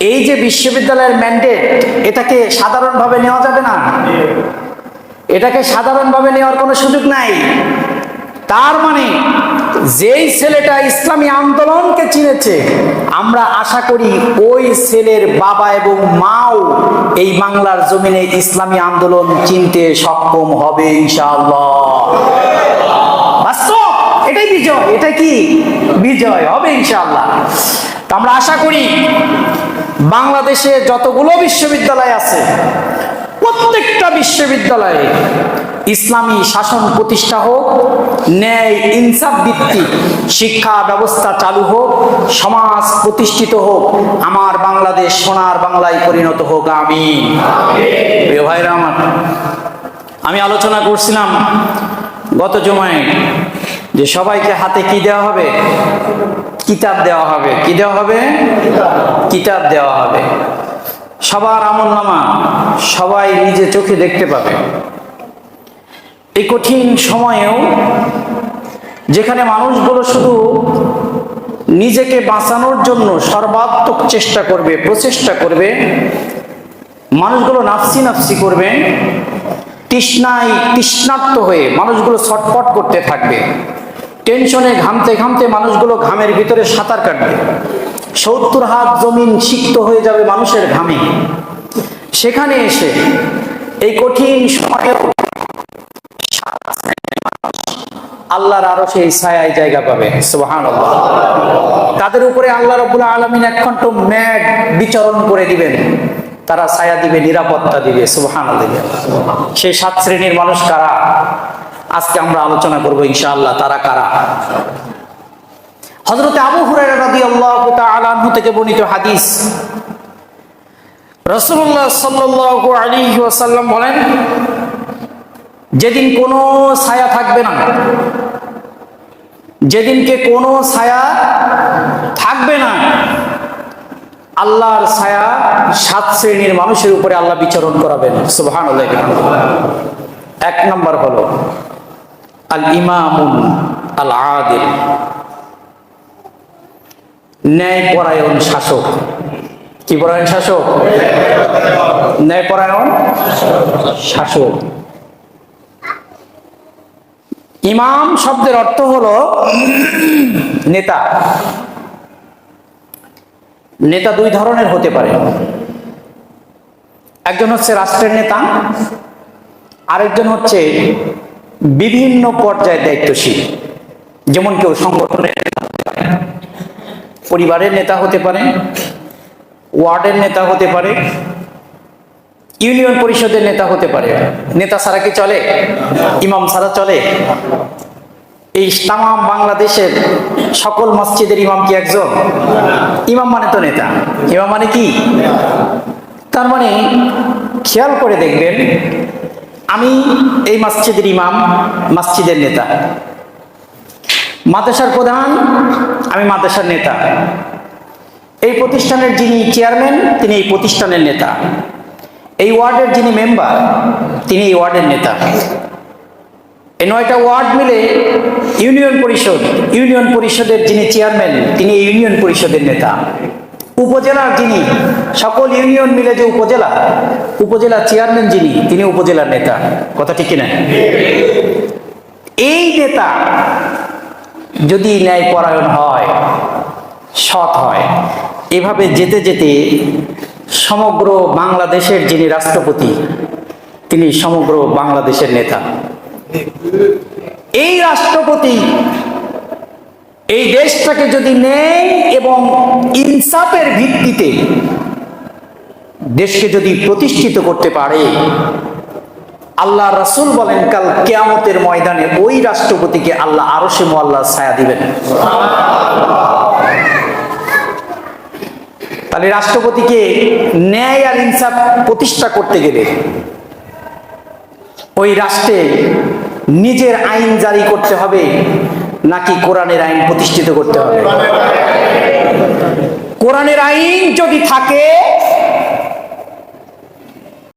এই যে বিশ্ববিদ্যালয়ের ম্যান্ডেট এটাকে সাধারণভাবে নেওয়া যাবে না? এটাকে সাধারণভাবে নেওয়ার কোনো সুযোগ নাই। তার মানে যেই ছেলেটা ইসলামী আন্দোলনকে চিনেছে, আমরা আশা করি ওই ছেলের বাবা এবং মাও এই বাংলার জমিনে ইসলামী আন্দোলন চিনতে সক্ষম হবে, ইনশাআল্লাহ। এটাই বিজয়। এটা কি? বিজয় হবে, ইনশাআল্লাহ। তো আমরা আশা করি বাংলাদেশে যতগুলো বিশ্ববিদ্যালয় আছে, প্রত্যেকটা বিশ্ববিদ্যালয়ে ইসলামী শাসন প্রতিষ্ঠা হোক, ন্যায় ইনসাফ ভিত্তিক শিক্ষা ব্যবস্থা চালু হোক, সমাজ প্রতিষ্ঠিত হোক, আমার বাংলাদেশ সোনার বাংলায় পরিণত হোক আমি ভাইরা আমার, আমি আলোচনা করছিলাম গত জমায় যে সবাইকে হাতে কি দেওয়া হবে? কিতাব দেওয়া হবে। কি দেওয়া হবে? কিতাব দেওয়া হবে। সবার আমল নামা সবাই নিজে চোখে দেখতে পাবে। এই কঠিন সময়েও যেখানে মানুষগুলো শুধু নিজেকে বাঁচানোর জন্য সর্বাত্মক চেষ্টা করবে, প্রচেষ্টা করবে, মানুষগুলো নাফসি নাফসি করবে, তৃষ্ণায় তৃষ্ণার্ত হয়ে মানুষগুলো ছটপট করতে থাকবে। টেনশনে ঘামতে ঘামতে মানুষগুলো ঘামের ভিতরে সাঁতার কাটবে। সত্তর হাত জমিন সিক্ত হয়ে যাবে মানুষের ঘামে। সেখানে এসে এই কঠিন সময়ে আল্লাহর আরও সেই ছায়ায় জায়গা পাবে। সুবাহান তাদের উপরে আল্লাহ রবুল্লা আলমিন এক ঘন্ট ম্যাগ বিচরণ করে দিবেন। তারা ছায়া দিবে, নিরাপত্তা দিবে। সুবহান সেই সাত শ্রেণির মানুষ কারা? আজকে আমরা আলোচনা করব ইনশাআল্লাহ, তারা কারা? হজরতে আবু হুরায়রা রাদিয়াল্লাহু তাআলা থেকে বর্ণিত হাদিস। রাসূলুল্লাহ সাল্লাল্লাহু আলাইহি ওয়াসাল্লাম বলেন, যেদিন কোনো ছায়া থাকবে না, যেদিনকে কোনো ছায়া থাকবে না, আল্লাহর ছায়া সাত শ্রেণির মানুষের উপরে আল্লাহ বিচরণ করাবেন। সুবহান এক নম্বর হলো। আল ইমামুল আল আদিল ন্যায়পরায়ণ শাসক। কি পরায়ণ শাসক? ন্যায়পরায়ণ শাসক। ইমাম শব্দের অর্থ হলো নেতা। নেতা দুই ধরনের হতে পারে। একজন হচ্ছে রাষ্ট্রের নেতা, আরেকজন হচ্ছে বিভিন্ন পর্যায়ে দায়িত্বশীল। যেমন কেউ সংগঠনের নেতা হতে পারে, পরিবারের নেতা হতে পারে ওয়ার্ডের নেতা হতে পারে ইউনিয়ন পরিষদের নেতা হতে পারে। নেতা ছাড়া কি চলে? ইমাম ছাড়া চলে? এই তাম বাংলাদেশের সকল মসজিদের ইমাম কি একজন? ইমাম মানে তো নেতা। ইমাম মানে কি? তার মানে খেয়াল করে দেখবেন আমি এই মসজিদের ইমাম, মসজিদের নেতা। মাদ্রাসার প্রধান, আমি মাদ্রাসার নেতা। এই প্রতিষ্ঠানের যিনি চেয়ারম্যান, তিনি এই প্রতিষ্ঠানের নেতা। এই ওয়ার্ডের যিনি মেম্বার, তিনি এই ওয়ার্ডের নেতা। এই নয়টা ওয়ার্ড মিলে ইউনিয়ন পরিষদ, ইউনিয়ন পরিষদের যিনি চেয়ারম্যান, তিনি ইউনিয়ন পরিষদের নেতা। উপজেলার যিনি, সকল ইউনিয়ন মিলে যে উপজেলা উপজেলা চেয়ারম্যান যিনি, তিনি উপজেলার নেতা। কথা ঠিক কিনা? এই নেতা যদি ন্যায় পরায়ণ হয়, সৎ হয়, এভাবে যেতে যেতে সমগ্র বাংলাদেশের যিনি রাষ্ট্রপতি, তিনি সমগ্র বাংলাদেশের নেতা। এই রাষ্ট্রপতি এই দেশটাকে যদি নেয় এবং ইনসাফের ভিত্তিতে দেশকে যদি প্রতিষ্ঠিত করতে পারে, আল্লাহ রাসূল বলেন, কাল কেয়ামতের ময়দানে ওই রাষ্ট্রপতিকে আল্লাহ আরও সে মোয়াল্লা ছায়া দিবেন। তাহলে রাষ্ট্রপতিকে ন্যায় আর ইনসাফ প্রতিষ্ঠা করতে গেলে ওই রাষ্ট্রে নিজের আইন জারি করতে হবে, নাকি কোরআনের আইন প্রতিষ্ঠিত করতে হবে? কোরআনের আইন যদি থাকে